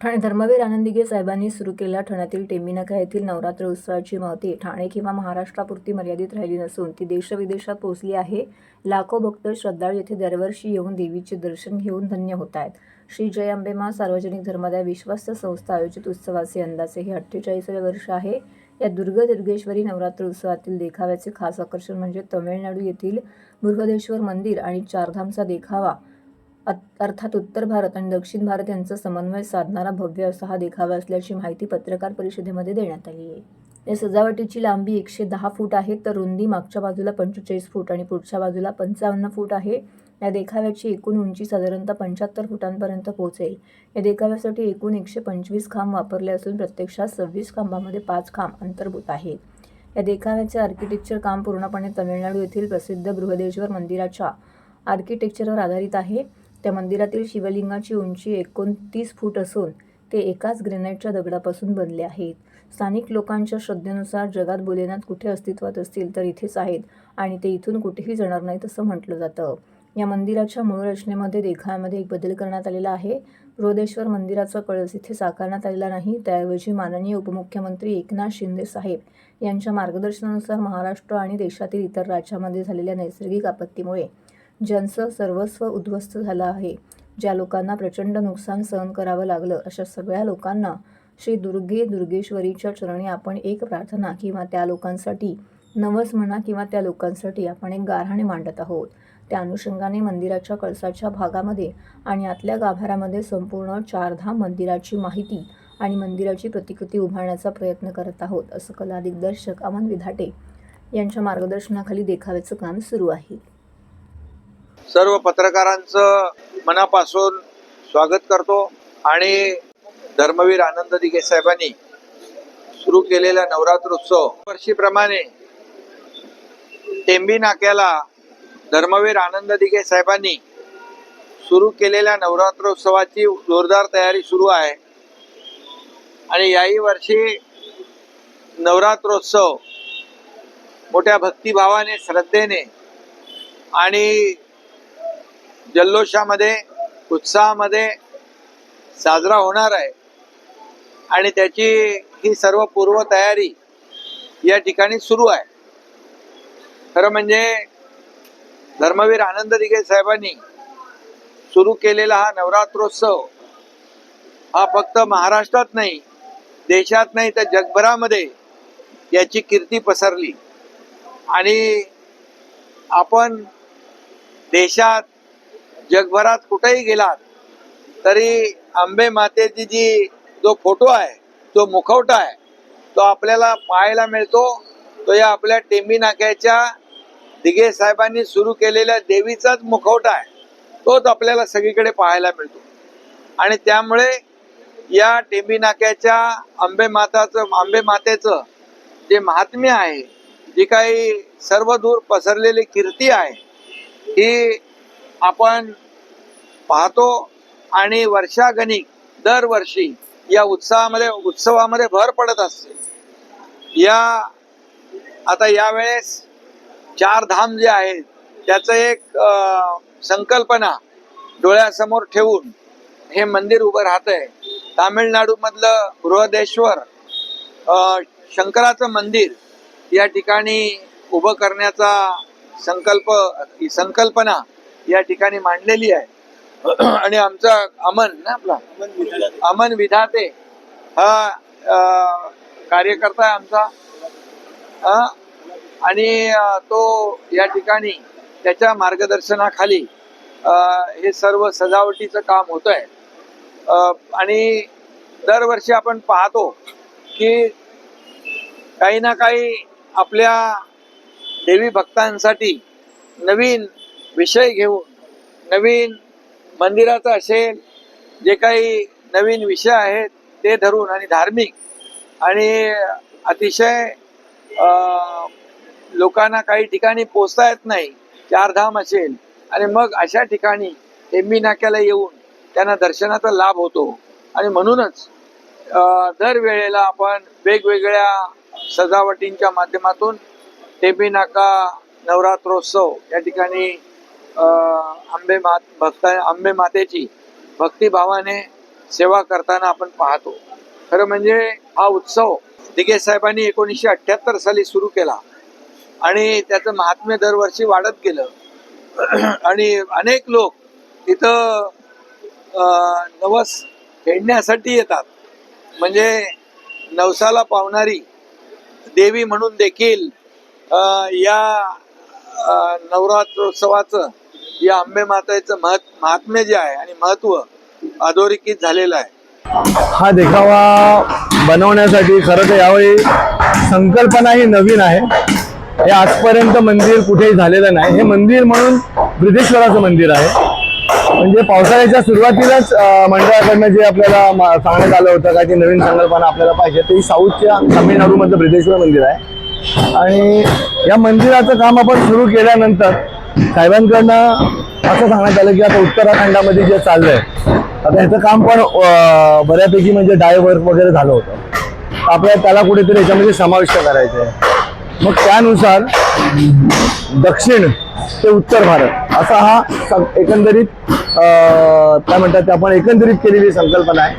ठाणे धर्मवीर आनंदिगे साहेबांनी सुरू केलेल्या ठाण्यातील टेंबिनाका येथील नवरात्र उत्सवाची महती ठाणे किंवा महाराष्ट्रापुरती मर्यादित राहिली नसून ती देशविदेशात पोहोचली आहे. लाखो भक्त श्रद्धाळू येथे दरवर्षी येऊन देवीचे दर्शन घेऊन धन्य होत आहेत. श्री जय अंबेमा सार्वजनिक धर्मदाय विश्वस्त संस्था आयोजित उत्सवाचे अंदाजे हे अठ्ठेचाळीसवे वर्ष आहे. या दुर्ग दुर्गेश्वरी नवरात्र उत्सवातील देखाव्याचे खास आकर्षण म्हणजे तमिळनाडू येथील बृहदेश्वर मंदिर आणि चारधामचा देखावा. अर्थात उत्तर भारत आणि दक्षिण भारत यांचा समन्वय साधणारा भव्य असा हा देखावा असल्याची माहिती पत्रकार परिषदेमध्ये देण्यात आली आहे. या सजावटीची लांबी एकशे दहा फूट आहे तर रुंदी मागच्या बाजूला पंचेचाळीस फूट आणि पुढच्या बाजूला पंचावन्न फूट आहे. या देखाव्याची एकूण उंची साधारणतः पंच्याहत्तर फुटांपर्यंत पोहोचेल. या देखाव्यासाठी एकूण एकशे पंचवीस खांब वापरले असून प्रत्यक्षात सव्वीस खांबामध्ये पाच खांब अंतर्भूत आहेत. या देखाव्याचे आर्किटेक्चर काम पूर्णपणे तमिळनाडू येथील प्रसिद्ध बृहदेश्वर मंदिराच्या आर्किटेक्चरवर आधारित आहे. त्या मंदिरातील शिवलिंगाची उंची एकोणतीस फूट असून ते एकाच ग्रेनाईटच्या दगडापासून बनले आहेत. स्थानिक लोकांच्या श्रद्धेनुसार जगात भोलेनाथ कुठे अस्तित्वात असतील तर इथेच आहेत आणि ते इथून कुठेही जाणार नाहीत असं म्हटलं जातं. या मंदिराच्या मूळ रचनेमध्ये देखाव्यामध्ये एक बदल करण्यात आलेला आहे. बृहदेश्वर मंदिराचा कळस इथे साकारण्यात आलेला नाही. त्याऐवजी माननीय उपमुख्यमंत्री एकनाथ शिंदे साहेब यांच्या मार्गदर्शनानुसार महाराष्ट्र आणि देशातील इतर राज्यामध्ये झालेल्या नैसर्गिक आपत्तीमुळे ज्यांचं सर्वस्व उद्ध्वस्त झालं आहे ज्या लोकांना प्रचंड नुकसान सहन करावं लागलं अशा सगळ्या लोकांना श्री दुर्गे दुर्गेश्वरीच्या चरणी आपण एक प्रार्थना किंवा त्या लोकांसाठी नवस म्हणा किंवा त्या लोकांसाठी आपण एक गारहाणे मांडत आहोत. त्या अनुषंगाने मंदिराच्या कळसाच्या भागामध्ये आणि आतल्या गाभाऱ्यामध्ये संपूर्ण चारधाम मंदिराची माहिती आणि मंदिराची प्रतिकृती उभारण्याचा प्रयत्न करत आहोत असं कला दिग्दर्शक अमन विधाटे यांच्या मार्गदर्शनाखाली देखाव्याचं काम सुरू आहे. सर्व पत्रकारांचं मनापासून स्वागत करतो आणि धर्मवीर आनंद दिघे साहेबांनी सुरू केलेला नवरात्रोत्सव. वर्षीप्रमाणे टेंबी नाक्याला धर्मवीर आनंद दिघे साहेबांनी सुरू केलेल्या नवरात्रोत्सवाची जोरदार तयारी सुरू आहे. आणि याही वर्षी नवरात्रोत्सव मोठ्या भक्तिभावाने श्रद्धेने आणि जल्लोषामध्ये उत्साहामध्ये साजरा होणार आहे. आणि त्याची ही सर्व पूर्वतयारी या ठिकाणी सुरू आहे. खरं म्हणजे धर्मवीर आनंद दिघे साहेबांनी सुरू केलेला हा नवरात्रोत्सव हा फक्त महाराष्ट्रात नाही देशात नाही तर जगभरामध्ये याची कीर्ती पसरली. आणि आपण देशात जगभरात कुठेही गेलात तरी आंबे मातेची जी जो फोटो आहे जो मुखवटा आहे तो आपल्याला पाहायला मिळतो. तो या आपल्या टेंबी नाक्याच्या दिघे साहेबांनी सुरू केलेल्या देवीचाच मुखवटा आहे. तोच आपल्याला सगळीकडे पाहायला मिळतो. आणि त्यामुळे या टेंबी नाक्याच्या आंबे माताचं आंबे मातेचं जे महात्म्य आहे जी काही सर्व दूर पसरलेली कीर्ती आहे ही आपण पाहतो आणि वर्षागणिक दरवर्षी या उत्साहामध्ये उत्सवामध्ये भर पडत असते. या आता यावेळेस चार धाम जे आहेत त्याचं एक संकल्पना डोळ्यासमोर ठेवून हे मंदिर उभं राहत आहे तामिळनाडूमधलं बृहदेश्वर शंकराचं मंदिर या ठिकाणी उभं करण्याचा संकल्प संकल्पना या ठिकाणी मांडलेली आहे. आणि आमचा अमन ना आपला? अमन विधाते. हा कार्यकर्ता आहे आमचा. आणि तो या ठिकाणी त्याच्या मार्गदर्शनाखाली हे सर्व सजावटीचं काम होत आहे आणि दरवर्षी आपण पाहतो की काही ना काही आपल्या देवी भक्तांसाठी नवीन विषय घेऊन नवीन मंदिराचं असेल जे काही नवीन विषय आहेत ते धरून आणि धार्मिक आणि अतिशय लोकांना काही ठिकाणी पोचता येत नाही चारधाम असेल आणि मग अशा ठिकाणी एम्बी नाक्याला येऊन त्यांना दर्शनाचा लाभ होतो. आणि म्हणूनच दरवेळेला आपण वेगवेगळ्या सजावटींच्या माध्यमातून टेंबी नाका नवरात्रोत्सव या ठिकाणी आंबे मात भक्ता आंबे मातेची भक्तिभावाने सेवा करताना आपण पाहतो. खरं म्हणजे हा उत्सव दिगे साहेबांनी एकोणीसशे अठ्ठ्याहत्तर साली सुरू केला आणि त्याचं महात्म्य दरवर्षी वाढत गेलं. आणि अनेक लोक तिथं नवस फेडण्यासाठी येतात. म्हणजे नवसाला पावणारी देवी म्हणून देखील या नवरात्रोत्सवाचं या आंबे मातेचं महत् महात्म्य जे आहे आणि महत्त्व अधोरेखित झालेलं आहे. हा देखावा बनवण्यासाठी खरं तर यावेळी संकल्पना ही नवीन आहे. हे आजपर्यंत मंदिर कुठेही झालेलं नाही. हे मंदिर म्हणून ब्रिधेश्वराचं मंदिर आहे. म्हणजे पावसाळ्याच्या सुरुवातीलाच मंडळाकडनं जे आपल्याला मा- सांगण्यात आलं होतं का जी नवीन संकल्पना आपल्याला पाहिजे ते साऊथच्या तामिळनाडूमधलं ब्रिटिश्वर मंदिर आहे. आणि या मंदिराचं काम आपण सुरू केल्यानंतर साहेबांकडनं असं सांगण्यात आलं की आता उत्तराखंडामध्ये जे चाललंय आता ह्याचं काम पण बऱ्यापैकी म्हणजे डायवर्क वगैरे झालं होतं. आपल्याला त्याला कुठेतरी याच्यामध्ये समाविष्ट करायचं आहे मग त्यानुसार दक्षिण ते उत्तर भारत असा हा एकंदरीत काय म्हणतात ते आपण एकंदरीत केलेली संकल्पना आहे.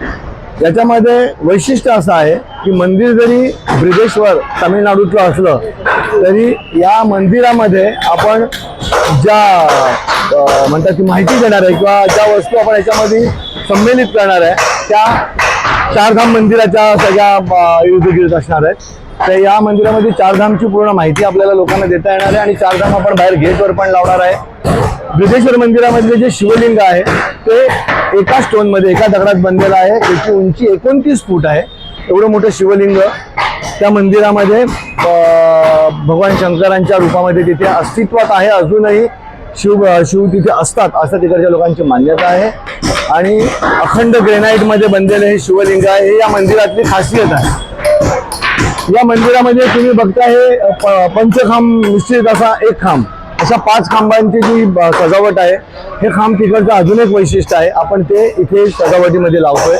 याच्यामध्ये वैशिष्ट्य असं आहे की मंदिर जरी ब्रिजेश्वर तामिळनाडूतलं असलं तरी या मंदिरामध्ये आपण ज्या म्हणतात की माहिती देणार आहे किंवा ज्या वस्तू आपण याच्यामध्ये संमेलित करणार आहे त्या चारधाम मंदिराच्या सगळ्या युद्धगिरीत असणार आहेत. तर या मंदिरामध्ये चारधामची पूर्ण माहिती आपल्याला लोकांना देता येणार आहे आणि चारधाम आपण बाहेर गेटवर पण लावणार आहे. ब्रिजेश्वर मंदिरामधले जे शिवलिंग आहे ते एका स्टोनमध्ये एका दगडात बनलेलं आहे. त्याची उंची एकोणतीस फूट आहे. एवढं मोठं शिवलिंग त्या मंदिरामध्ये भगवान शंकरांच्या रूपामध्ये तिथे अस्तित्वात आहे. अजूनही शिव शिव तिथे असतात असं तिकडच्या लोकांची मान्यता आहे. आणि अखंड ग्रेनाईटमध्ये बनलेले हे शिवलिंग आहे. हे या मंदिरातली खासियत आहे. या मंदिरामध्ये तुम्ही बघता हे प- पंचखांब निश्चित असा एक खांब. अशा पाच खांबांची जी सजावट आहे हे खांब तिकडचं अजून एक वैशिष्ट्य आहे. आपण ते इथे सजावटीमध्ये लावतोय.